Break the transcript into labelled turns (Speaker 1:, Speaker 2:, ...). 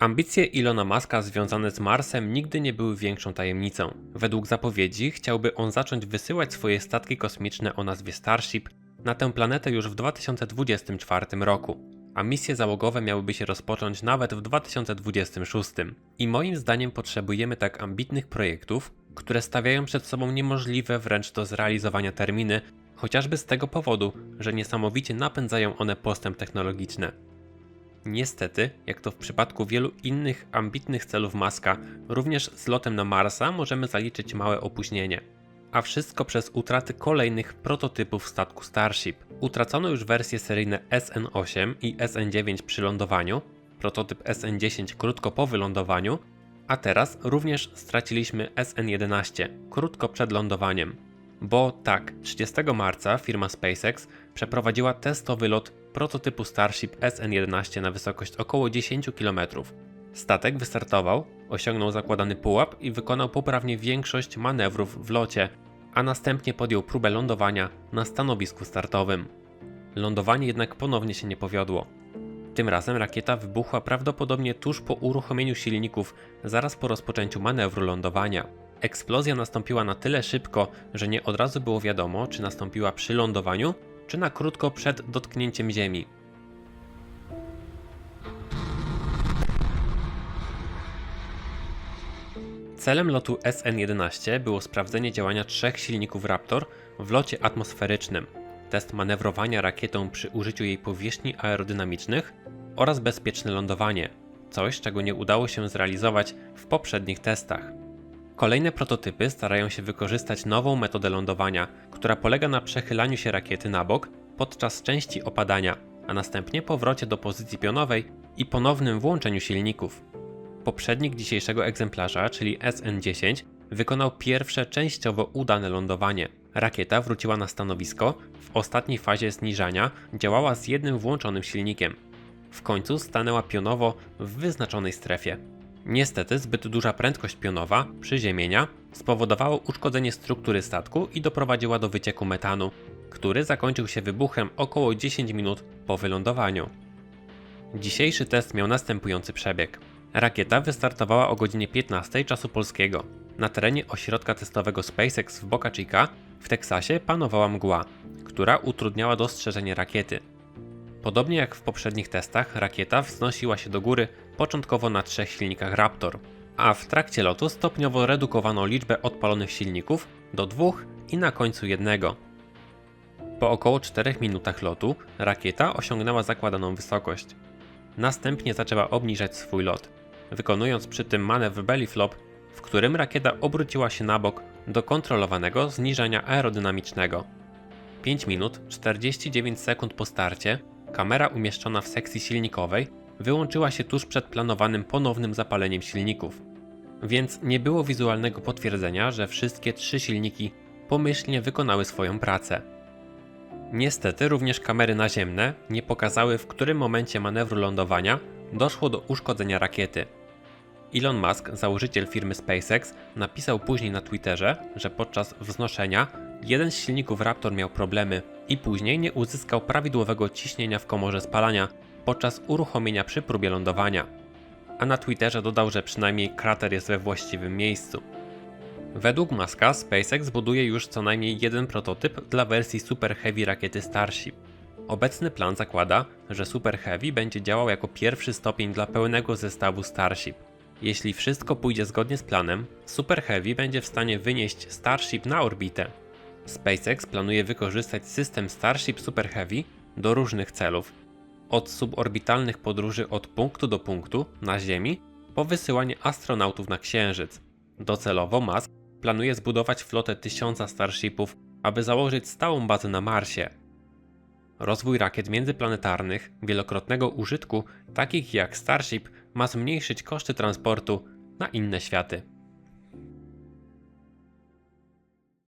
Speaker 1: Ambicje Ilona Maska związane z Marsem nigdy nie były większą tajemnicą. Według zapowiedzi chciałby on zacząć wysyłać swoje statki kosmiczne o nazwie Starship na tę planetę już w 2024 roku, a misje załogowe miałyby się rozpocząć nawet w 2026. I moim zdaniem potrzebujemy tak ambitnych projektów, które stawiają przed sobą niemożliwe wręcz do zrealizowania terminy, chociażby z tego powodu, że niesamowicie napędzają one postęp technologiczny. Niestety, jak to w przypadku wielu innych ambitnych celów Maska, również z lotem na Marsa możemy zaliczyć małe opóźnienie. A wszystko przez utraty kolejnych prototypów statku Starship. Utracono już wersje seryjne SN8 i SN9 przy lądowaniu, prototyp SN10 krótko po wylądowaniu, a teraz również straciliśmy SN11 krótko przed lądowaniem. Bo tak, 30 marca firma SpaceX przeprowadziła testowy lot prototypu Starship SN11 na wysokość około 10 km. Statek wystartował, osiągnął zakładany pułap i wykonał poprawnie większość manewrów w locie, a następnie podjął próbę lądowania na stanowisku startowym. Lądowanie jednak ponownie się nie powiodło. Tym razem rakieta wybuchła prawdopodobnie tuż po uruchomieniu silników, zaraz po rozpoczęciu manewru lądowania. Eksplozja nastąpiła na tyle szybko, że nie od razu było wiadomo, czy nastąpiła przy lądowaniu, czy na krótko przed dotknięciem Ziemi. Celem lotu SN-11 było sprawdzenie działania trzech silników Raptor w locie atmosferycznym, test manewrowania rakietą przy użyciu jej powierzchni aerodynamicznych oraz bezpieczne lądowanie, coś czego nie udało się zrealizować w poprzednich testach. Kolejne prototypy starają się wykorzystać nową metodę lądowania, która polega na przechylaniu się rakiety na bok podczas części opadania, a następnie powrocie do pozycji pionowej i ponownym włączeniu silników. Poprzednik dzisiejszego egzemplarza, czyli SN10, wykonał pierwsze częściowo udane lądowanie. Rakieta wróciła na stanowisko, w ostatniej fazie zniżania działała z jednym włączonym silnikiem. W końcu stanęła pionowo w wyznaczonej strefie. Niestety zbyt duża prędkość pionowa przyziemienia spowodowało uszkodzenie struktury statku i doprowadziła do wycieku metanu, który zakończył się wybuchem około 10 minut po wylądowaniu. Dzisiejszy test miał następujący przebieg. Rakieta wystartowała o godzinie 15 czasu polskiego. Na terenie ośrodka testowego SpaceX w Boca Chica w Teksasie panowała mgła, która utrudniała dostrzeżenie rakiety. Podobnie jak w poprzednich testach, rakieta wznosiła się do góry początkowo na trzech silnikach Raptor, a w trakcie lotu stopniowo redukowano liczbę odpalonych silników do dwóch i na końcu jednego. Po około 4 minutach lotu rakieta osiągnęła zakładaną wysokość. Następnie zaczęła obniżać swój lot, wykonując przy tym manewr belly flop, w którym rakieta obróciła się na bok do kontrolowanego zniżania aerodynamicznego. 5 minut 49 sekund po starcie kamera umieszczona w sekcji silnikowej wyłączyła się tuż przed planowanym ponownym zapaleniem silników. Więc nie było wizualnego potwierdzenia, że wszystkie trzy silniki pomyślnie wykonały swoją pracę. Niestety również kamery naziemne nie pokazały w którym momencie manewru lądowania doszło do uszkodzenia rakiety. Elon Musk, założyciel firmy SpaceX, napisał później na Twitterze, że podczas wznoszenia jeden z silników Raptor miał problemy i później nie uzyskał prawidłowego ciśnienia w komorze spalania podczas uruchomienia przy próbie lądowania. A na Twitterze dodał, że przynajmniej krater jest we właściwym miejscu. Według Muska SpaceX buduje już co najmniej jeden prototyp dla wersji Super Heavy rakiety Starship. Obecny plan zakłada, że Super Heavy będzie działał jako pierwszy stopień dla pełnego zestawu Starship. Jeśli wszystko pójdzie zgodnie z planem, Super Heavy będzie w stanie wynieść Starship na orbitę. SpaceX planuje wykorzystać system Starship Super Heavy do różnych celów. Od suborbitalnych podróży od punktu do punktu na Ziemi po wysyłanie astronautów na Księżyc. Docelowo Musk planuje zbudować flotę tysiąca Starshipów, aby założyć stałą bazę na Marsie. Rozwój rakiet międzyplanetarnych wielokrotnego użytku, takich jak Starship, ma zmniejszyć koszty transportu na inne światy.